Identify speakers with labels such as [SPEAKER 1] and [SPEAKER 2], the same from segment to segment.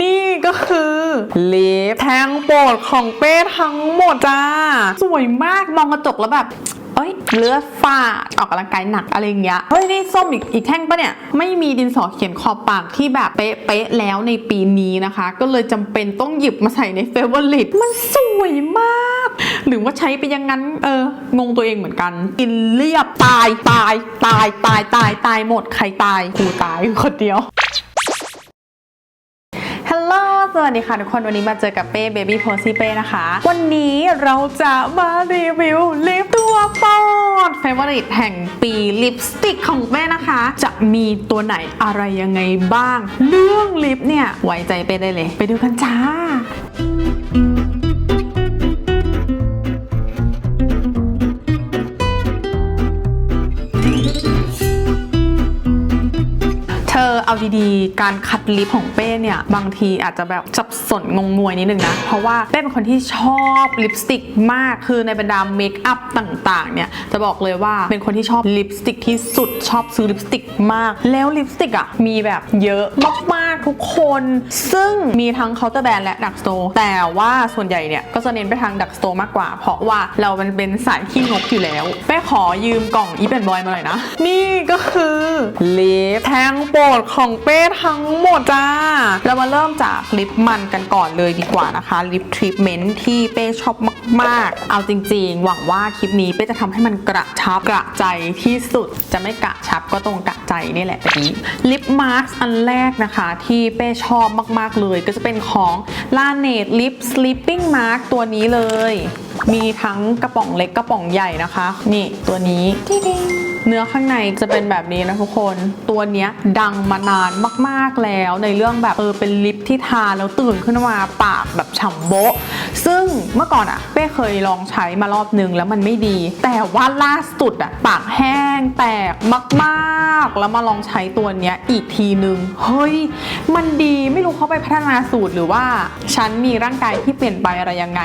[SPEAKER 1] นี่ก็คือลิปแทงโปรดของเป้ทั้งหมดจ้า สวยมากมองกระจกแล้วแบบเอ้ยเลือดฝาดออกกำลังกายหนักอะไรอย่างเงี้ย เฮ้ย นี่ส้มอีกอีกแท่งปะเนี่ย ไม่มีดินสอเขียนขอบปากที่แบบเป๊ะๆแล้วในปีนี้นะคะ ก็เลยจำเป็นต้องหยิบมาใส่ในเฟเวอร์ลิตมันสวยมาก หรือว่าใช้ไปยังงั้น เออ งงตัวเองเหมือนกัน กินเรียบตายตายตายตายตายตายหมดใครตายกูตายคนเดียว สวัสดีค่ะทุกคนวันนี้มาเจอกับเป้เบบี้โพซี่เป้นะคะ วันนี้เราจะมารีวิวลิปตัวโปรดเฟเวอริตแห่งปีลิปสติกของเป้นะคะ จะมีตัวไหนอะไรยังไงบ้าง เรื่องลิปเนี่ย ไว้ใจเป้ได้เลย ไปดูกันจ้า ดีๆ การคัดลิปของเป้เนี่ย บางทีอาจจะแบบสับสนงงงวยนิดนึงนะ เพราะว่าเป้เป็นคนที่ชอบลิปสติกมาก คือในบรรดาเมคอัพต่างๆ เนี่ย จะบอกเลยว่าเป็นคนที่ชอบลิปสติกที่สุด ชอบซื้อลิปสติกมาก แล้วลิปสติกอะมีแบบเยอะมากๆทุกคน ซึ่งมีทั้งเคาน์เตอร์แบรนด์และดักสโตร์แต่ว่าส่วนใหญ่เนี่ยก็จะเน้นไปทางดักสโตร์มากกว่า เพราะว่าเรามันเป็นสายขี้งกอยู่แล้วเป้ขอยืมกล่องอีเป็นบอยมาหน่อยนะ นี่ก็คือลิปแทงโปรดของเป้ทั้งหมดจ้า เรามาเริ่มจากลิปมันกันก่อนเลยดีกว่านะคะลิปทรีทเมนต์ที่เป้ชอบมาก ๆ เอาจริง ๆ หวังว่าคลิปนี้เป้จะทำให้มันกระชับกระใจที่สุดจะไม่กระชับก็ตรงกระใจนี่แหละแบบนี้ลิปมาร์คอันแรกนะคะที่เป้ชอบมาก ๆ เลย ก็จะเป็นของ l a n e t Lip Sleeping Mask ตัวนี้เลย มีทั้งกระป๋องเล็กกระป๋องใหญ่นะคะ นี่ตัวนี้ติ๊ง เนื้อข้างในจะเป็นแบบนี้นะทุกคน ตัวเนี้ยดังมานานมากๆแล้วในเรื่องแบบเออเป็นลิปที่ทาแล้วตื่นขึ้นมาปากแบบฉ่ำโบ๊ะ ซึ่งเมื่อก่อนอะเป้เคยลองใช้มารอบนึงแล้วมันไม่ดี แต่ว่าล่าสุดอะปากแห้งแตกมากๆ แล้วมาลองใช้ตัวเนี้ยอีกทีนึง เฮ้ย มันดีไม่รู้เขาไปพัฒนาสูตรหรือว่าฉันมีร่างกายที่เปลี่ยนไปอะไรยังไง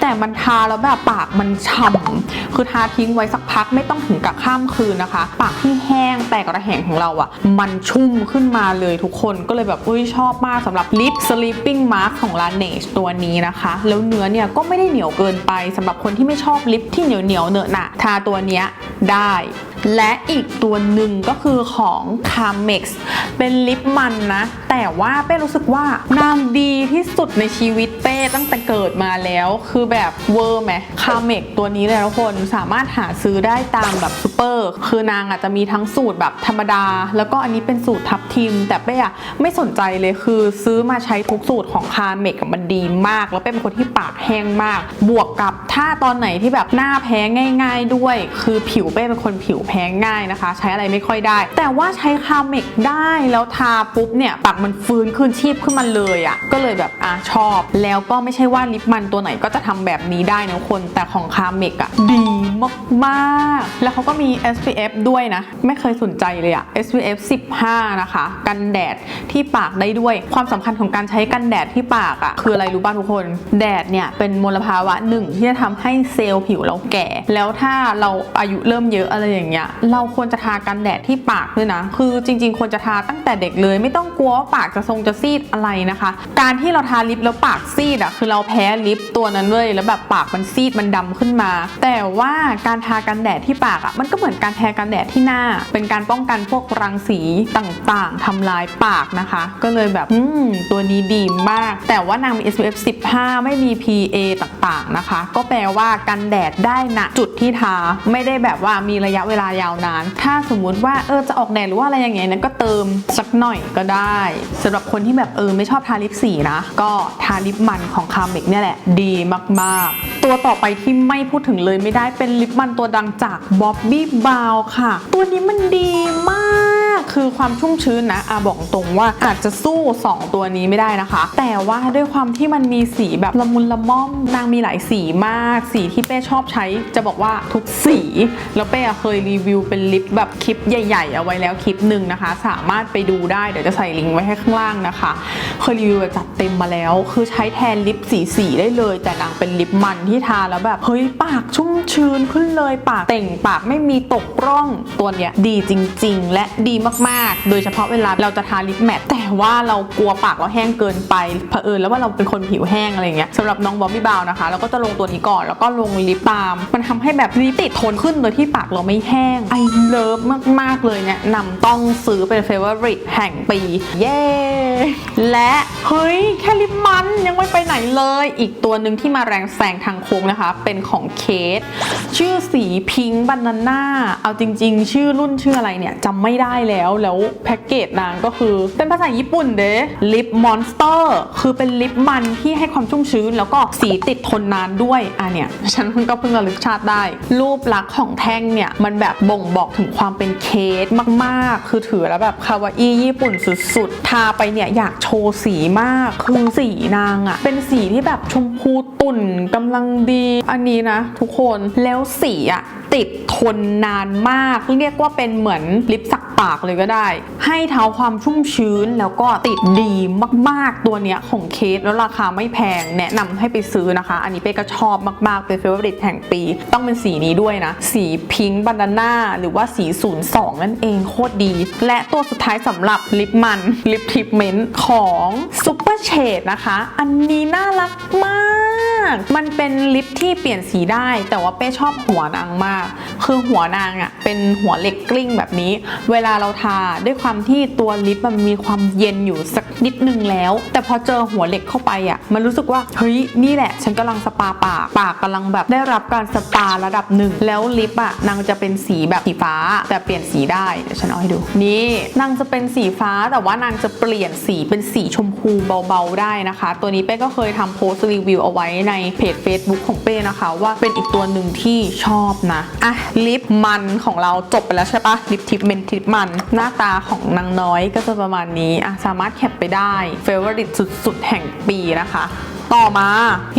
[SPEAKER 1] แต่มันทาแล้วแบบปากมันฉ่ำคือทาทิ้งไว้สักพักไม่ต้องถึงกับข้ามคืนนะคะ ปากที่แห้งแตกระแหงของเราอะ่ะ มันชุ่มขึ้นมาเลยทุกคนก็เลยแบบอุ้ยชอบมากสำหรับลิป sleeping mask ของ Laneige ตัวนี้นะคะ แล้วเนื้อเนี่ยก็ไม่ได้เหนียวเกินไปสำหรับคนที่ไม่ชอบลิปที่เหนียวเหนียวเนอะหนะทาตัวเนี้ยได้ และอีกตัวหนึ่งก็คือของ c a m e x เป็นลิปมันนะ แต่ว่าเป้รู้สึกว่านางดีที่สุดในชีวิตเป้ตั้งแต่เกิดมาแล้วคือแบบเวอร์ไหม c a m e x ตัวนี้เลยทุกคนสามารถหาซื้อได้ตามแบบซูเปอร์ คือนางอาจจะมีทั้งสูตรแบบธรรมดา แล้วก็อันนี้เป็นสูตรทับทิม แต่เป้อะไม่สนใจเลยคือซื้อมาใช้ทุกสูตรของ c a m e x มันดีมาก แล้วเป้เป็นคนที่ปากแห้งมาก บวกกับถ้าตอนไหนที่แบบหน้าแพ้ง่าย ๆ ด้วย คือผิวเป้เป็นคนผิวแพ้ง่ายนะคะ ใช้อะไรไม่ค่อยได้ แต่ว่าใช้คาเมกได้แล้วทาปุ๊บเนี่ยปากมันฟื้นคืนชีพขึ้นมาเลยอะ่ะก็เลยแบบอะชอบ แล้วก็ไม่ใช่ว่าลิปมันตัวไหนก็จะทำแบบนี้ได้นะคน แต่ของคาเมกอะ่ะดีมากๆ แล้วเขาก็มี SPF ด้วยนะ ไม่เคยสนใจเลยอะ SPF 15 นะคะ กันแดดที่ปากได้ด้วย ความสำคัญของการใช้กันแดดที่ปากอะ่ะคืออะไรรู้ป่ะทุกคน แดดเนี่ยเป็นมลภาวะหนึ่งที่จะทำให้เซลล์ผิวเราแก่ แล้วถ้าเราอายุเริ่มเยอะอะไรอย่างเงี้ยเราควรจะทากันแดดที่ปากด้วยนะ คือจริง ๆ ควรจะทาตั้งแต่เด็กเลย ไม่ต้องกลัวว่าปากจะทรงจะซีดอะไรนะคะ การที่เราทาลิปแล้วปากซีดอะคือเราแพ้ลิปตัวนั้นเลยแล้วแบบปากมันซีดมันดำขึ้นมา แต่ว่าการทากันแดดที่ปากอะมันก็เหมือนการแทากันแดดที่หน้า เป็นการป้องกันพวกรังสีต่างๆทำลายปากนะคะ ก็เลยแบบอืมตัวนี้ดีมาก แต่ว่านางมี SPF 15 ไม่มี PA ต่างๆนะคะ ก็แปลว่ากันแดดได้ณจุดที่ทาไม่ได้แบบว่ามีระยะเวลายาวนาน ถ้าสมมุติว่าเออจะออกแดดหรือว่าอะไรอย่างเงี้ยนั้นก็เติมสักหน่อยก็ได้สำหรับคนที่แบบเออไม่ชอบทาลิปสีนะ ก็ทาลิปมันของคาเมกเนี่ยแหละ ดีมากๆ ตัวต่อไปที่ไม่พูดถึงเลยไม่ได้เป็นลิปมันตัวดังจากบ๊อบบี้บาวค่ะ ตัวนี้มันดีมาก คือความชุ่มชื้นนะอาบอกตรงว่าอาจจะสู้ 2 ตัวนี้ไม่ได้นะคะ แต่ว่าด้วยความที่มันมีสีแบบละมุนละม่อมนางมีหลายสีมาก สีที่เป้ชอบใช้ จะบอกว่าทุกสี แล้วเป้เคยรีวิวเป็นลิปแบบคลิปใหญ่ ๆ เอาไว้แล้วคลิปหนึ่งนะคะ สามารถไปดูได้เดี๋ยวจะใส่ลิงก์ไว้ให้ข้างล่างนะคะ เคยรีวิวแบบจัดเต็มมาแล้ว คือใช้แทนลิปสีสีๆได้เลย แต่นางเป็นลิปมันที่ทาแล้วแบบเฮ้ยปากชุ่มชื้นขึ้นเลยปากเต่งปากไม่มีตกร่องตัวเนี้ยดีจริง ๆ และดีมากๆ โดยเฉพาะเวลาเราจะทาลิปแมทแต่ว่าเรากลัวปากเราแห้งเกินไปเผอิญแล้วว่าเราเป็นคนผิวแห้งอะไรเงี้ยสำหรับน้องบอบบี้บาวนะคะเราก็จะลงตัวนี้ก่อนแล้วก็ลงลิปบาม มันทำให้แบบลิปติดทนขึ้นโดยที่ปากเราไม่แห้งไอเลิฟมากๆเลยเนี่ยนำต้องซื้อเป็นเฟเวอริตแห่งปี เย้และเฮ้ยแค่ลิปมันยังไม่ไปไหนเลย อีกตัวหนึ่งที่มาแรงแซงทางโค้งนะคะ เป็นของเคสชื่อสีพิงค์บานาน่าเอาจริง ๆ ชื่อรุ่นชื่ออะไรเนี่ยจำไม่ได้แล้วแล้วแพ็กเกจนางก็คือ เป็นภาษาญี่ปุ่นเด้ลิปมอนสเตอร์คือเป็นลิปมันที่ให้ความชุ่มชื้น แล้วก็สีติดทนนานด้วยอะเนี่ยฉันเพิ่งก็เพิ่งระลึกชาติได้ รูปลักษณ์ของแท่งเนี่ย มันแบบบ่งบอกถึงความเป็นเคสมากๆ คือถือแล้วแบบคาวาอี้ญี่ปุ่นสุดๆ ทาไปเนี่ยอยากโชว์สีมาก คือสีนางอะเป็นสีที่แบบชมพูตุ่นกำลังดี อันนี้นะทุกคนแล้วสีอะ ติดทนนานมาก เรียกว่าเป็นเหมือนลิปสักปากเลยก็ได้ ให้เท้าความชุ่มชื้นแล้วก็ติดดีมากๆตัวเนี้ยของเคสแล้วราคาไม่แพงแนะนำให้ไปซื้อนะคะ อันนี้เป้ก็ชอบมากๆ เป็นเฟเวอร์ริตแห่งปี ต้องเป็นสีนี้ด้วยนะ สีพิงค์บานาน่าหรือว่าสี 02 นั่นเองโคตรดี และตัวสุดท้ายสำหรับลิปมันลิปทรีทเมนต์ของซูเปอร์เชดนะคะ อันนี้น่ารักมาก มันเป็นลิปที่เปลี่ยนสีได้ แต่ว่าเป้ชอบหัวนางมาก คือหัวนางอะ่ะเป็นหัวเหล็กกลิ้งแบบนี้ เวลาเราทาด้วยความที่ตัวลิปมันมีความเย็นอยู่สักนิดนึงแล้ว แต่พอเจอหัวเหล็กเข้าไปอะ่ะ มันรู้สึกว่าเฮ้ยนี่แหละ ฉันกำลังสปาปากปากกำลังแบบได้รับการสปาระดับหนึ่งแล้วลิปอะ่ะนางจะเป็นสีแบบสีฟ้า แต่เปลี่ยนสีได้เดี๋ยวฉันเอาให้ดูนี่นางจะเป็นสีฟ้าแต่ว่านางจะเปลี่ยนสีเป็นสีชมพูเบาๆได้นะคะ ตัวนี้เป้ก็เคยทำโพสต์รีวิวเอาไว้ในเพจ Facebook ของเป้นะคะ ว่าเป็นอีกตัวหนึ่งที่ชอบนะอะลิปมันของเราจบไปแล้วใช่ปะลิปทิปเมนทิปมัน หน้าตาของนางน้อยก็จะประมาณนี้อะสามารถแคปไปได้เฟเวอริตสุดๆ แห่งปีนะคะ ต่อมา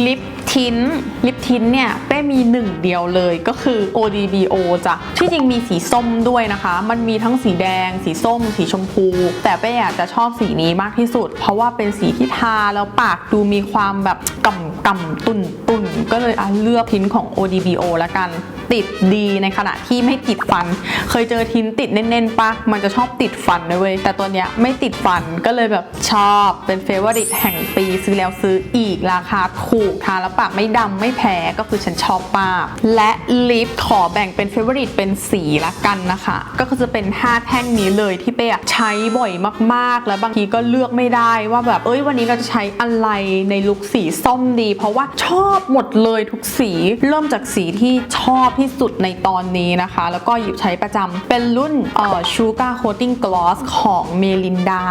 [SPEAKER 1] ลิปทินลิปทินเนี่ยเป้มีหนึ่งเดียวเลยก็คือ ODBO จ้ะที่จริงมีสีส้มด้วยนะคะ มันมีทั้งสีแดง สีส้ม สีชมพู แต่เป้อาจจะชอบสีนี้มากที่สุด เพราะว่าเป็นสีที่ทาแล้วปากดูมีความแบบก่ำก่ำตุ่นตุ่นก็เลยเลือกทินของ ODBO ละกัน ติดดีในขณะที่ไม่ติดฟัน เคยเจอทินติดแน่นๆปะมันจะชอบติดฟันเลยเว้ยแต่ตัวเนี้ยไม่ติดฟันก็เลยแบบชอบเป็นเฟเวอริตแห่งปีซื้อแล้วซื้ออีกราคาถูกทาแล้วปากไม่ดำไม่แพ้ก็คือฉันชอบมาก และลิปขอแบ่งเป็นเฟเวอริตเป็นสีละกันนะคะ ก็คือจะเป็น 5 แท่งนี้เลยที่เป้อะใช้บ่อยมากๆ แล้วบางทีก็เลือกไม่ได้ว่าแบบ เอ้ยวันนี้เราจะใช้อะไรในลุคสีส้มดี เพราะว่าชอบหมดเลยทุกสีเริ่มจากสีที่ชอบที่สุดในตอนนี้นะคะ แล้วก็หยิบใช้ประจำเป็นรุ่นเอ่อ Sugar Coating Gloss ของเมลินดา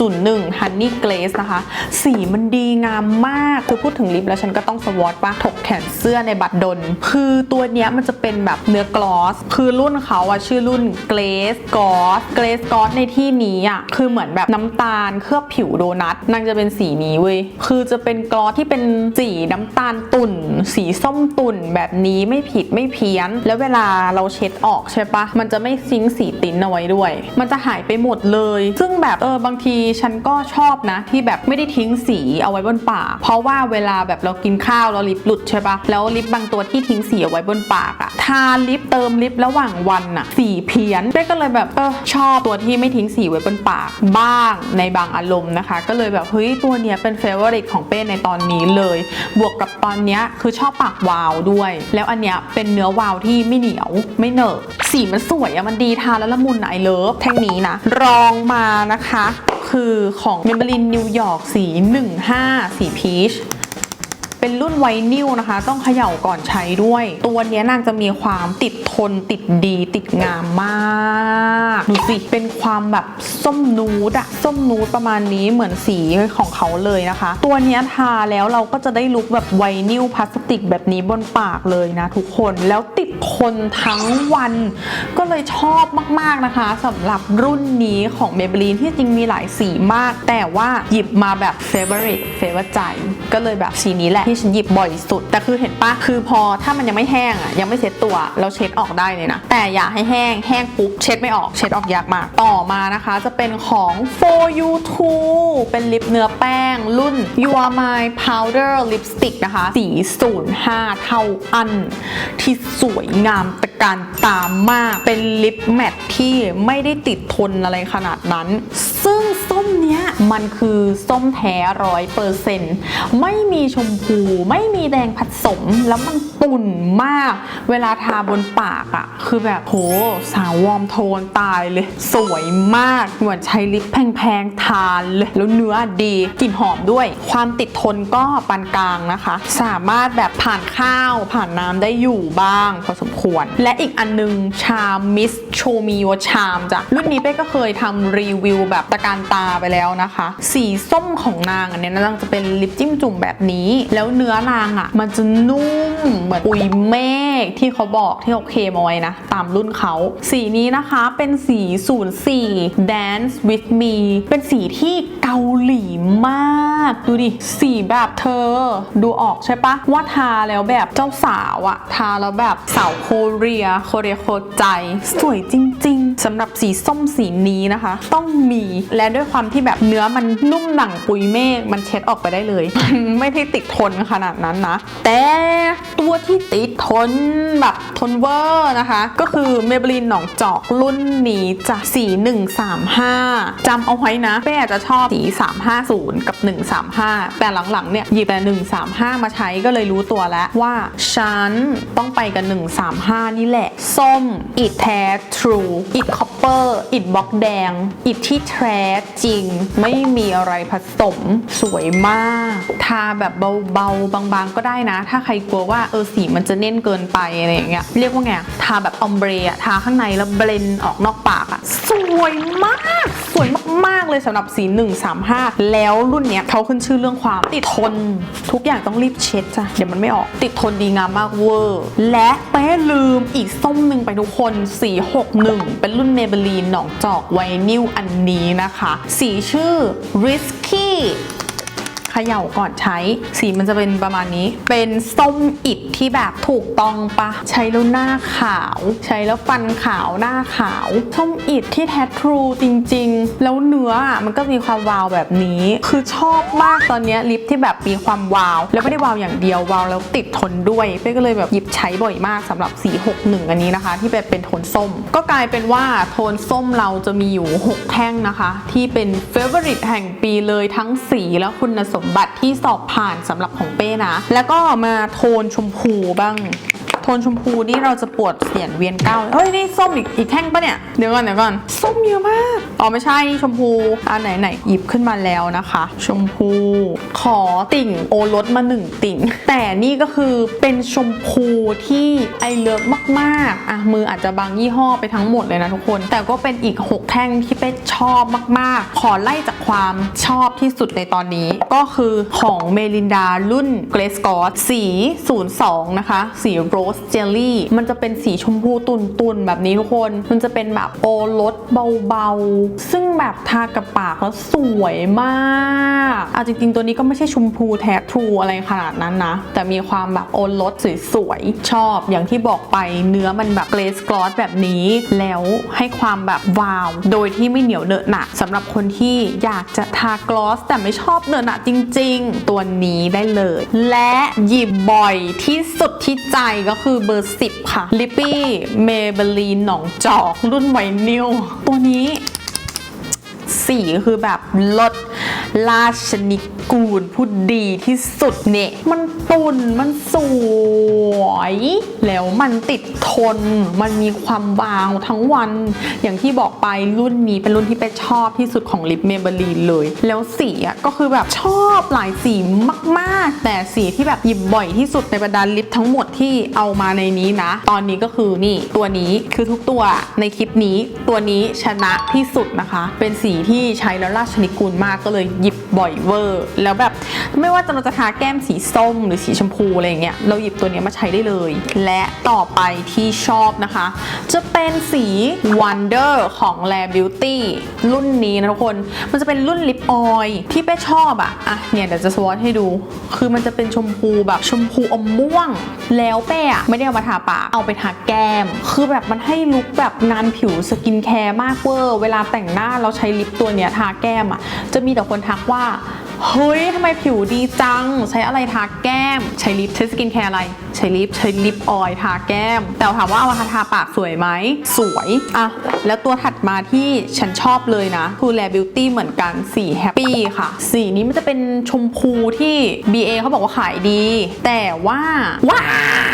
[SPEAKER 1] 401 Honey Glaze นะคะ สีมันดีงามมากคือพูดถึงลิปแล้วฉันก็ต้องสวอตปะถกแขนเสื้อในบัตรดลคือตัวเนี้ยมันจะเป็นแบบเนื้อกลอส คือรุ่นเขาอะชื่อรุ่น Glaze Gloss Glaze Gloss ในที่นี้อะคือเหมือนแบบน้ำตาลเคลือบผิวโดนัทนางจะเป็นสีนี้เว้ยคือจะเป็นกลอสที่เป็นสีน้ำตาลตุ่น สีส้มตุ่นแบบนี้ไม่ผิดไม่เพี้ยน แล้วเวลาเราเช็ดออกใช่ปะมันจะไม่ซิงสีติ้นเอาไว้ด้วย มันจะหายไปหมดเลย ซึ่งแบบเออบางทีฉันก็ชอบนะที่แบบไม่ได้ทิ้งสีเอาไว้บนปาก เพราะว่าเวลาแบบเรากินข้าวแล้วลิปหลุดใช่ปะแล้วลิปบางตัวที่ทิ้งสีเอาไว้บนปากอะทาลิปเติมลิประหว่างวันอะสีเพี้ยนเป้ก็เลยแบบเออชอบตัวที่ไม่ทิ้งสีไว้บนปากบ้างในบางอารมณ์นะคะ ก็เลยแบบเฮ้ยตัวเนี้ยเป็นเฟเวอริตของเป้ในตอนนี้เลย บวกกับตอนเนี้ยคือชอบปากวาวด้วย แล้วอันเนี้ยเป็นเนื้อวาวที่ไม่เหนียวไม่เหนอะสีมันสวยอะมันดีทาแล้วละมุนไอเลิฟแท่งนี้นะ รองมานะคะ คือของเมมเบรลินนิวยอร์กสี 15 สีพีช เป็นรุ่นไวนิลนะคะ ต้องเขย่าก่อนใช้ด้วย ตัวนี้นางจะมีความติดทนติดดีติดงามมากดูสิเป็นความแบบส้มนูดอะส้มนูดประมาณนี้เหมือนสีของเขาเลยนะคะ ตัวนี้ทาแล้วเราก็จะได้ลุคแบบไวนิลพลาสติกแบบนี้บนปากเลยนะทุกคนแล้วติดทนทั้งวัน ก็เลยชอบมากๆนะคะสำหรับรุ่นนี้ของ Maybelline ที่จริงมีหลายสีมาก แต่ว่าหยิบมาแบบ favorite favorite ใจ ก็เลยแบบสีนี้แหละที่ฉันหยิบบ่อยสุด แต่คือเห็นปะคือพอถ้ามันยังไม่แห้งอะยังไม่เซ็ตตัวเราเช็ดออกได้เลยนะแต่อย่าให้แห้งแห้งปุ๊บเช็ดไม่ออกเช็ดออกยากมากต่อมานะคะจะเป็นของ for you too เป็นลิปเนื้อแป้งรุ่น you are my powder lipstick นะคะสี 05 เท่าอัน ที่สวยงามตะการตามมากเป็นลิปแมทที่ไม่ได้ติดทนอะไรขนาดนั้น ซึ่งส้มเนี้ยมันคือส้มแท้ร้อยเปอร์เซ็นต์ไม่มีชมพูไม่มีแดงผสมแล้วมันตุ่นมาก เวลาทาบนปากอะคือแบบโหสาววอมโทนตายเลย สวยมากเหมือนใช้ลิปแพงๆทานเลยแล้วเนื้อดีกลิ่นหอมด้วย ความติดทนก็ปานกลางนะคะ สามารถแบบผ่านข้าวผ่านน้ำได้อยู่บ้างพอสมควร และอีกอันนึงชามมิสโชมิโอชามจ้ะรุ่นนี้เป้ก็เคยทำรีวิวแบบตะการตาไปแล้วนะคะ สีส้มของนางอันนี้ยนางจะเป็นลิปจิ้มจุ่มแบบนี้แล้วเนื้อนางอะ มันจะนุ่มเหมือนปุยเมฆที่เขาบอกที่เขาเคมเอาไว้นะ ตามรุ่นเขา สีนี้นะคะเป็นสี 04 Dance with me เป็นสีที่เกาหลีมาก ดูดิ สีแบบเธอ ดูออกใช่ปะว่าทาแล้วแบบเจ้าสาวอะทาแล้วแบบสาวโคเรียโคเรียโคใจ สวยจริง ๆสำหรับสีส้มสีนี้นะคะ ต้องมีและด้วยความที่แบบเนื้อมันนุ่มหนังปุยเมฆมันเช็ดออกไปได้เลย มันไม่ได้ติดทนขนาดนั้นนะ แต่ตัวที่ติดทนแบบทนเวอร์นะคะ ก็คือเมเบลินหนองจอกรุ่นนี้จะสี135จำเอาไว้นะเป้อาจจะชอบสี 350 กับ 135 แต่หลังๆเนี่ยหยิบแต่ 135 มาใช้ก็เลยรู้ตัวแล้วว่าฉันต้องไปกับ 135 นี่แหละ ส้ม อิดแท้ true อิดคอปเปอร์อิดบล็อกแดง อิดที่แท้จริง ไม่มีอะไรผสมสวยมาก ทาแบบเบาๆบางๆก็ได้นะ ถ้าใครกลัวว่าเออสีมันจะเน่นเกินไปอะไรอย่างเงี้ยเรียกว่าไงทาแบบออมเบรอะทาข้างในแล้วเบลนออกนอกปากอะสวยมาก สวยมากๆเลยสำหรับสี 135 แล้วรุ่นเนี้ยเขาขึ้นชื่อเรื่องความติดทน ทุกอย่างต้องรีบเช็ดจ้ะเดี๋ยวมันไม่ออกติดทนดีงามมากเวอร์และเป้ลืมอีกส้มหนึ่งไปทุกคนสี61 เป็นรุ่นเมเบลีนหนองจอกไวนิลอันนี้นะคะ สีชื่อ risky เขย่าก่อนใช้ สีมันจะเป็นประมาณนี้ เป็นส้มอิดที่แบบถูกต้องปะ ใช้แล้วหน้าขาว ใช้แล้วฟันขาวหน้าขาว ส้มอิดที่แท้ทรูจริง ๆ แล้วเนื้ออะมันก็มีความวาวแบบนี้ คือชอบมากตอนนี้ลิปที่แบบมีความวาว แล้วไม่ได้วาวอย่างเดียววาวแล้วติดทนด้วยเป้ก็เลยแบบหยิบใช้บ่อยมากสำหรับสี61 อันนี้นะคะ ที่แบบเป็นโทนส้ม ก็กลายเป็นว่าโทนส้มเราจะมีอยู่ 6 แท่งนะคะ ที่เป็นเฟเวอริตแห่งปีเลยทั้งสีและคุณสมบัติที่สอบผ่านสำหรับของเป้นะ แล้วก็มาโทนชมพูบ้าง โทนชมพูนี่เราจะปวดเสียนเวียนเก้าเฮ้ยนี่ส้มอีกอีกแท่งปะเนี่ย เดี๋ยวก่อนเดี๋ยวก่อน ส้มเยอะมาก อ๋อไม่ใช่ชมพูอันไหนไหนหยิบขึ้นมาแล้วนะคะ ชมพู ขอติ่งโอรสมาหนึ่งติ่ง แต่นี่ก็คือเป็นชมพูที่ไอเลิฟมากๆ อะมืออาจจะบางยี่ห้อไปทั้งหมดเลยนะทุกคน แต่ก็เป็นอีก 6 แท่งที่เป้ชอบมากๆ ขอไล่จากความชอบที่สุดในตอนนี้ ก็คือของเมลินดารุ่นเกรสกอตสี 02 นะคะ สีโรสเจลลี่ มันจะเป็นสีชมพูตุนๆ แบบนี้ทุกคน มันจะเป็นแบบโอรสเบาๆ ซึ่งแบบทากับปากแล้วสวยมากเอาจริงๆ ตัวนี้ก็ไม่ใช่ชมพูแท้ทรูอะไรขนาดนั้นนะ แต่มีความแบบโอรสสวยๆ ชอบอย่างที่บอกไปเนื้อมันแบบเกรสกลอสแบบนี้ แล้วให้ความแบบวาว โดยที่ไม่เหนียวเนอะหนะสำหรับคนที่อยากจะทากลอสแต่ไม่ชอบเนอะหนะจริง ๆ ตัวนี้ได้เลย และหยิบบ่อยที่สุดที่ใจก็คือเบอร์ 10 ค่ะลิปปี้เมเบลีนหนองจอกรุ่นไวนิลตัวนี้สีคือแบบลดราชนิก กูลผู้ดีที่สุดเนี่ย มันตุนมันสวย แล้วมันติดทน มันมีความวาวทั้งวัน อย่างที่บอกไปรุ่นนี้เป็นรุ่นที่เป็นชอบที่สุดของลิปเมเบลีนเลย แล้วสีอะก็คือแบบชอบหลายสีมากๆ แต่สีที่แบบหยิบบ่อยที่สุดในบรรดาลิปทั้งหมดที่เอามาในนี้นะ ตอนนี้ก็คือนี่ตัวนี้คือทุกตัวในคลิปนี้ตัวนี้ชนะที่สุดนะคะ เป็นสีที่ใช้แล้วราชนิกูลมากก็เลยหยิบบ่อยเวอร์ แล้วแบบไม่ว่าจะเราจะทาแก้มสีส้มหรือสีชมพูอะไรเงี้ยเราหยิบตัวนี้มาใช้ได้เลย และต่อไปที่ชอบนะคะ จะเป็นสี Wonder ของ l a Beauty รุ่นนี้นะทุกคน มันจะเป็นรุ่นลิปออยล์ที่เป้ชอบอะอะเนี่ยเดี๋ยวจะสวอตให้ดู คือมันจะเป็นชมพูแบบชมพูอมม่วง แล้วเป้อะไม่ได้เอามาทาปากเอาไปทาแก้ม คือแบบมันให้ลุคแบบงานผิวสกินแคร์มากเวอร์ เวลาแต่งหน้าเราใช้ลิปตัวเนี้ยทาแก้มอะจะมีแต่คนทักว่า她 เฮ้ยทำไมผิวดีจัง ใช้อะไรทาแก้ม ใช้ลิปใช้สกินแคร์อะไร ใช้ลิปใช้ลิปออยล์ทาแก้ม แต่ถามว่าเอามาทาปากสวยไหม สวยอะแล้วตัวถัดมาที่ฉันชอบเลยนะคือแลบิวตี้เหมือนกันสีแฮปปี้ค่ะ สีนี้มันจะเป็นชมพูที่ BA เขาบอกว่าขายดี แต่ว่าว้า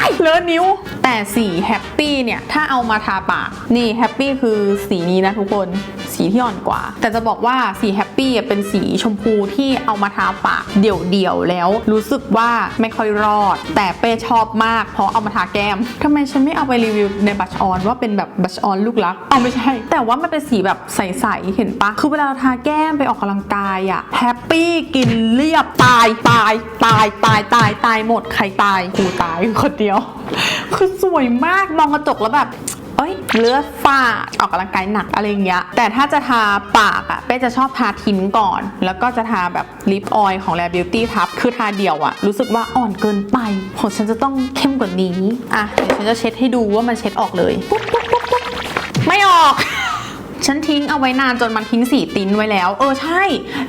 [SPEAKER 1] ยเลอะนิ้ว แต่สีแฮปปี้เนี่ย ถ้าเอามาทาปาก นี่แฮปปี้คือสีนี้นะทุกคนสีที่อ่อนกว่า แต่จะบอกว่าสีแฮปปี้เป็นสีชมพูที่เอาามาทาปากเดี่ยวๆแล้ว รู้สึกว่าไม่ค่อยรอด แต่เป้ชอบมากเพราะเอามาทาแก้มทำไมฉันไม่เอาไปรีวิวในบัชออนว่าเป็นแบบบัชออนลูกรักเอาไม่ใช่ แต่ว่ามันเป็นสีแบบใสๆเห็นปะคือเวลาเราทาแก้มไปออกกำลังกายอะแฮปปี้กินเรียบตายตายตายตายตายตายหมดใครตายกูตายคนเดียว คือสวยมากมองกระจกแล้วแบบ เอ้ยเลือดฝาดออกกำลังกายหนักอะไรอย่างเงี้ยแต่ถ้าจะทาปากอะเป้จะชอบทาทิ้นก่อน แล้วก็จะทาแบบลิปออยล์ของ Rare Beauty ทับ คือทาเดี่ยวอะรู้สึกว่าอ่อนเกินไปของฉันจะต้องเข้มกว่านี้ อะเดี๋ยวฉันจะเช็ดให้ดูว่ามันเช็ดออกเลยปุ๊บปุ๊บปุ๊บปุ๊บไม่ออก ฉันทิ้งเอาไว้นานจนมันทิ้งสีติ้นไว้แล้ว เออใช่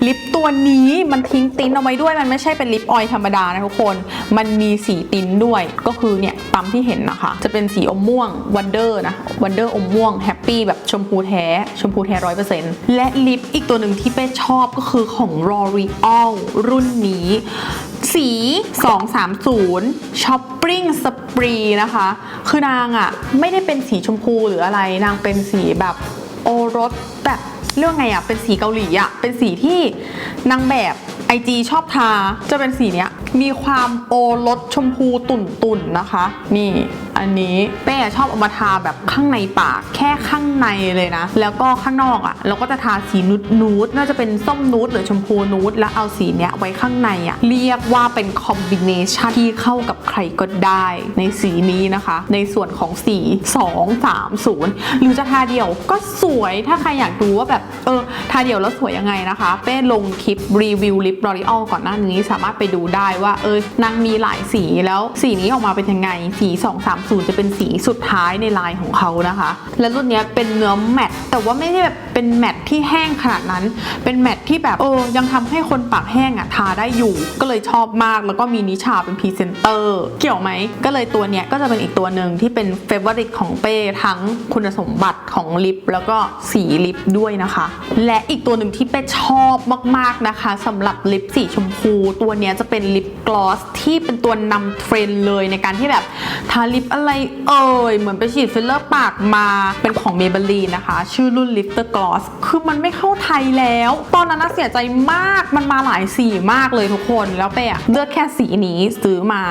[SPEAKER 1] ลิปตัวนี้มันทิ้งติ้นเอาไว้ด้วย มันไม่ใช่เป็นลิปออยธรรมดานะทุกคน มันมีสีติ้นด้วย ก็คือเนี่ยตามที่เห็นนะคะ จะเป็นสีอมม่วงวันเดอร์นะวันเดอร์อมม่วงแฮปปี้แบบชมพูแท้ ชมพูแท้ร้อยเปอร์เซ็นต์และลิปอีกตัวหนึ่งที่เป้ชอบก็คือของ L'Oreal รุ่นนี้ สี 230 Shopping Spree นะคะ คือนางอะไม่ได้เป็นสีชมพูหรืออะไร นางเป็นสีแบบ โอรสแบบเรื่องไงอะเป็นสีเกาหลีอะเป็นสีที่นางแบบไอจีชอบทาจะเป็นสีเนี้ยมีความโอรสชมพูตุ่นๆนนะคะ นี่ อันนี้เป้ชอบเอามาทาแบบข้างในปาก แค่ข้างในเลยนะ แล้วก็ข้างนอกอะ่ะ เราก็จะทาสีนูดนูดน่าจะเป็นส้มนูดหรือชมพูนูดแล้วเอาสีเนี้ยไว้ข้างในอะ่ะ เรียกว่าเป็นคอมบิเนชันที่เข้ากับใครก็ได้ในสีนี้นะคะ ในส่วนของสี 2 3 0 หรือจะทาเดี่ยวก็สวยถ้าใครอยากดูว่าแบบเออทาเดี่ยวแล้วสวยยังไงนะคะ เป้ลงคลิปรีวิวลิป L'Oreal ก่อนหน้านี้สามารถไปดูได้ว่าเออนางมีหลายสีแล้วสีนี้ออกมาเป็นยังไงสี230 จะเป็นสีสุดท้ายในลายของเขานะคะ และรุ่นนี้เป็นเนื้อแมตต์แต่ว่าไม่ได้แบบเป็นแมตต์ที่แห้งขนาดนั้น เป็นแมตต์ที่แบบเออยังทำให้คนปากแห้งอะทาได้อยู่ ก็เลยชอบมากแล้วก็มีนิชาเป็นพรีเซนเตอร์เกี่ยวไหม ก็เลยตัวเนี้ยก็จะเป็นอีกตัวหนึ่งที่เป็นเฟเวอร์ริตของเป้ทั้งคุณสมบัติของลิป แล้วก็สีลิปด้วยนะคะ และอีกตัวหนึ่งที่เป้ชอบมากๆนะคะสำหรับลิปสีชมพู ตัวเนี้ยจะเป็นลิปกลอสที่เป็นตัวนำเทรนด์เลยในการที่แบบทาลิปอะไรเอ่ย เหมือนไปฉีดฟิลเลอร์ปากมาเป็นของเมเบลีนนะคะ ชื่อรุ่นลิปเตอร์กลอสคือมันไม่เข้าไทยแล้ว ตอนนั้นเสียใจมากมันมาหลายสีมากเลยทุกคนแล้วเป้อะเลือกแค่สีนี้ซื้อมา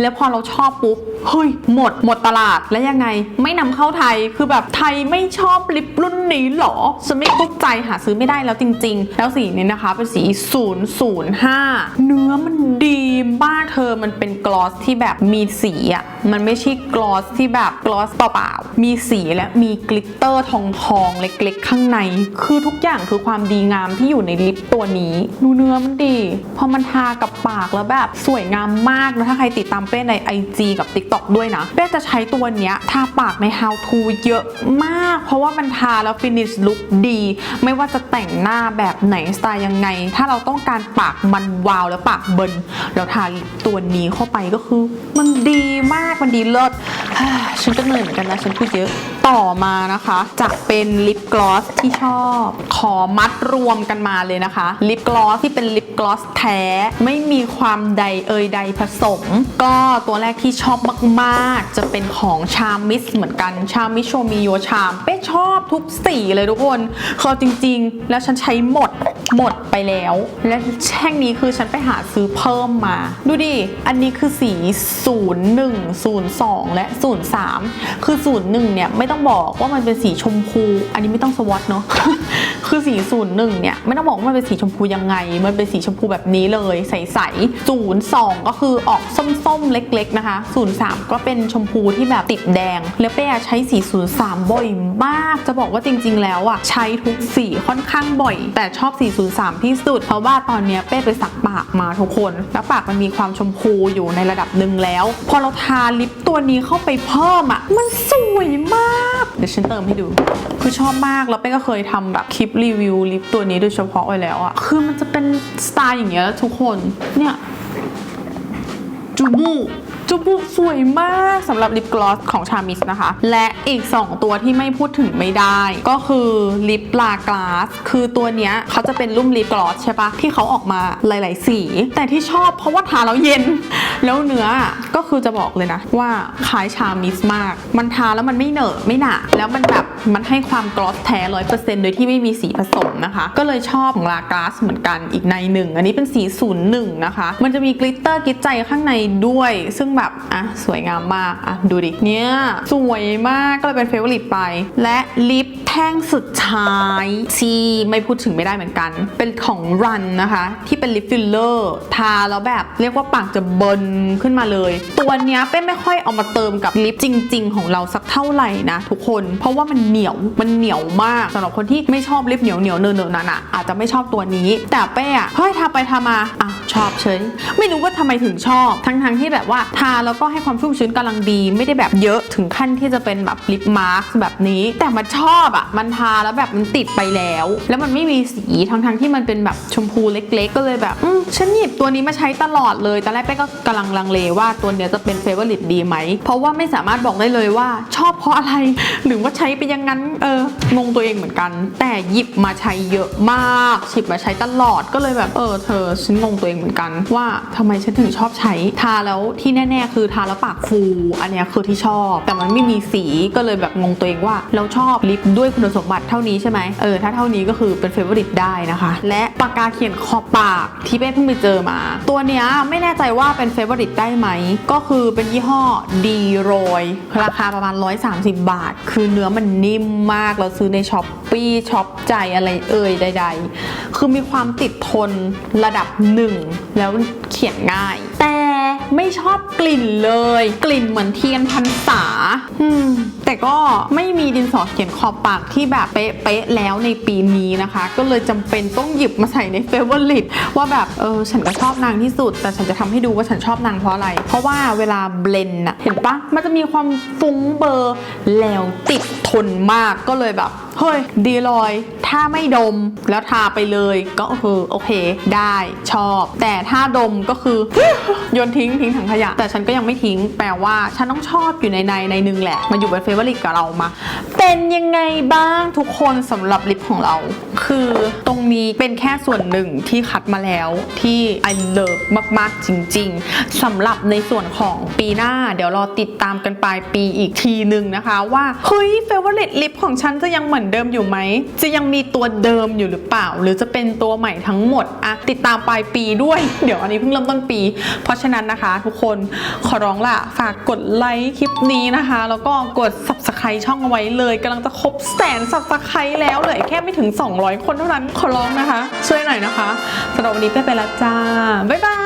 [SPEAKER 1] แล้วพอเราชอบปุ๊บเฮ้ยหมดหมดตลาดแล้วยังไง ไม่นำเข้าไทยคือแบบไทยไม่ชอบลิปรุ่นนี้หรอฉันไม่เข้าใจหาซื้อไม่ได้แล้วจริง ๆ แล้วสีนี้นะคะเป็นสี 005 เนื้อมันดีมากเธอมันเป็นกลอสที่แบบมีสีอะมันไม่ใช่กลอสที่แบบกลอสเปล่าๆ มีสีและมีกลิตเตอร์ทองทองๆเล็กๆ ข้างใน คือทุกอย่างคือความดีงามที่อยู่ในลิปตัวนี้ ดูเนื้อมันดี พอมันทากับปากแล้วแบบสวยงามมากนะถ้าใครติดตามเป้ใน IG กับ TikTok ด้วยนะ เป้จะใช้ตัวเนี้ยทาปากใน How to เยอะมาก เพราะว่ามันทาแล้ว finish look ดี ไม่ว่าจะแต่งหน้าแบบไหนสไตล์ยังไง ถ้าเราต้องการปากมันวาวแล้วปากเบิร์นเราทาตัวนี้เข้าไปก็คือ มันดีมากมันดีเลิศฉันก็เหนื่อยเหมือนกันนะ ฉันพูดเยอะ ต่อมานะคะ จะเป็นลิปกลอสที่ชอบ ขอมัดรวมกันมาเลยนะคะ ลิปกลอสที่เป็นลิปกลอสแท้ ไม่มีความใดเอยใดผสม ก็ตัวแรกที่ชอบมากๆ จะเป็นของชามิสเหมือนกัน ชามิโชมิโยชามเป้ชอบทุกสีเลยทุกคนคือจริง ๆ แล้วฉันใช้หมดหมดไปแล้ว และแช่งนี้คือฉันไปหาซื้อเพิ่มมา ดูดิ อันนี้คือสี 01 02 และ 03 คือ 01 เนี่ยไม่ต้ององบอกว่ามันเป็นสีชมพู อันนี้ไม่ต้องสวอตเนาะคือสี01เนี่ยไม่ต้องบอกว่ามันเป็นสีชมพูยังไง มันเป็นสีชมพูแบบนี้เลย ใสๆศูนย์สองก็คือออกส้มๆเล็ก ๆนะคะศูนย์สามก็เป็นชมพูที่แบบติดแดง แล้วเป้ใช้สีศูนย์สามบ่อยมาก จะบอกว่าจริง ๆ แล้วอะใช้ทุกสีค่อนข้างบ่อย แต่ชอบสีศูนย์สามที่สุด เพราะว่าตอนเนี้ยเป้ไปสักปากมาทุกคน แล้วปากมันมีความชมพูอยู่ในระดับหนึ่งแล้ว พอเราทาลิปตัวนี้เข้าไปเพิ่มอะมันสวยมากเดี๋ยวฉันเติมให้ดู คือชอบมากแล้วเป้ก็เคยทำแบบคลิปรีวิวลิปตัวนี้โดยเฉพาะไว้แล้วอะคือมันจะเป็นสไตล์อย่างเงี้ยทุกคนเนี่ยจูมู จูบสวยมากสำหรับลิปกลอสของชามิสนะคะ และอีก 2 ตัวที่ไม่พูดถึงไม่ได้ ก็คือลิปลากลาส คือตัวเนี้ยเขาจะเป็นรุ่มลิปกลอสใช่ปะที่เขาออกมาหลาย ๆ สี แต่ที่ชอบเพราะว่าทาแล้วเย็น แล้วเนื้อก็คือจะบอกเลยนะ ว่าคล้ายชามิสมาก มันทาแล้วมันไม่เหนอะไม่หนาแล้วมันแบบมันให้ความกลอสแท้ร้อยเปอร์เซ็นต์โดยที่ไม่มีสีผสมนะคะ ก็เลยชอบของลากลาสเหมือนกันอีกในหนึ่งอันนี้เป็นสีศูนย์หนึ่งนะคะ มันจะมีกลิตเตอร์กลิตใจข้างในด้วย ซึ่งแบบอะสวยงามมากอะดูดิเนี่ยสวยมากก็เลยเป็นเฟเวอร์ลิตไป และลิปแท่งสุดท้ายที่ไม่พูดถึงไม่ได้เหมือนกัน เป็นของรันนะคะ ที่เป็นลิปฟิลเลอร์ทาแล้วแบบเรียกว่าปากจะเบิร์นขึ้นมาเลย ตัวเนี้ยเป้ไม่ค่อยเอามาเติมกับลิปจริง ๆ ของเราสักเท่าไหร่นะทุกคน เพราะว่ามันเหนียวมันเหนียวมากสำหรับคนที่ไม่ชอบลิปเหนียวเหนียวเนอะเนอะๆนั่นอะอาจจะไม่ชอบตัวนี้ แต่เป้อะเฮ้ยทาไปทามาอะชอบเฉยไม่รู้ว่าทำไมถึงชอบ ทั้งๆที่แบบว่าทาแล้วก็ให้ความชุ่มชื้นกำลังดี ไม่ได้แบบเยอะถึงขั้นที่จะเป็นแบบลิปมาร์กแบบนี้ แต่มันชอบอะมันทาแล้วแบบมันติดไปแล้ว แล้วมันไม่มีสีทั้งๆที่มันเป็นแบบชมพูเล็ก ๆ ก็เลยแบบอืมฉันหยิบตัวนี้มาใช้ตลอดเลยตอนแรกเป้ก็กำลังลังเลว่าตัวเนี้ยจะเป็นเฟเวอร์ลิตดีไหม เพราะว่าไม่สามารถบอกได้เลยว่าชอบเพราะอะไร หรือว่าใช้ไปยังงั้นเอองงตัวเองเหมือนกัน แต่หยิบมาใช้เยอะมากหยิบมาใช้ตลอดก็เลยแบบเออเธอฉันงงตัวเองเหมือนกัน ว่าทำไมฉันถึงชอบใช้ทาแล้วที่แน่ๆคือทาแล้วปากฟู อันนี้คือที่ชอบ แต่มันไม่มีสีก็เลยแบบงงตัวเองว่า เราชอบลิปด้วยคุณสมบัติเท่านี้ใช่ไหมเออถ้าเท่านี้ก็คือเป็นเฟเวอริตได้นะคะ และปากกาเขียนขอบปากที่เป้เพิ่งไปเจอมา ตัวเนี้ยไม่แน่ใจว่าเป็นเฟเวอริตได้ไหม ก็คือเป็นยี่ห้อดีโรยราคาประมาณ 130 บาท คือเนื้อมันนิ่มมากเราซื้อในช้อปปี้ช็อปใจอะไรเอ่ยใด ๆ คือมีความติดทนระดับหนึ่งแล้วเขียนง่าย แต่ไม่ชอบกลิ่นลิ่นเลย กลิ่นเหมือนเทียนพรรษา อืมแต่ก็ไม่มีดินสอเขียนขอบปากที่แบบเป๊ะๆแล้วในปีนี้นะคะ ก็เลยจำเป็นต้องหยิบมาใส่ในเฟเวอร์ลิตว่าแบบเออฉันก็ชอบนางที่สุด แต่ฉันจะทำให้ดูว่าฉันชอบนางเพราะอะไร เพราะว่าเวลาเบลนด์อะเห็นปะมันจะมีความฟุ้งเบอร์แล้วติดทนมากก็เลยแบบเฮ้ยดีลอย ถ้าไม่ดมแล้วทาไปเลยก็คือโอเค ได้ชอบ แต่ถ้าดมก็คือโยนทิ้งทิ้งถังขยะ แต่ฉันก็ยังไม่ทิ้ง แปลว่าฉันต้องชอบอยู่ในในในหนึ่งแหละ มันอยู่เป็นเฟเวอร์ลิตกับเรามา เป็นยังไงบ้างทุกคนสำหรับลิปของเรา คือตรงนี้เป็นแค่ส่วนหนึ่งที่คัดมาแล้วที่ I love มาก ๆ จริง ๆสำหรับในส่วนของปีหน้า เดี๋ยวรอติดตามกันปลายปีอีกทีหนึ่งนะคะว่า เฮ้ยเฟเวอร์ลิตลิปของฉันจะยังเหมือนเดิมอยู่ไหม จะยังมีตัวเดิมอยู่หรือเปล่า หรือจะเป็นตัวใหม่ทั้งหมดอะติดตามปลายปีด้วย เดี๋ยวอันนี้เพิ่งเริ่มต้นปี เพราะฉะนั้นนะคะ ทุกคนขอร้องล่ะฝากกดไลค์คลิปนี้นะคะ แล้วก็กด subscribe ช่องเอาไว้เลยกำลังจะครบแสน subscribe แล้วเหลยแค่ไม่ถึง 200คนเท่านั้นขอร้องนะคะ ช่วยหน่อยนะคะสำหรับวันนี้ไปไปแล้วจ้า บ๊ายบาย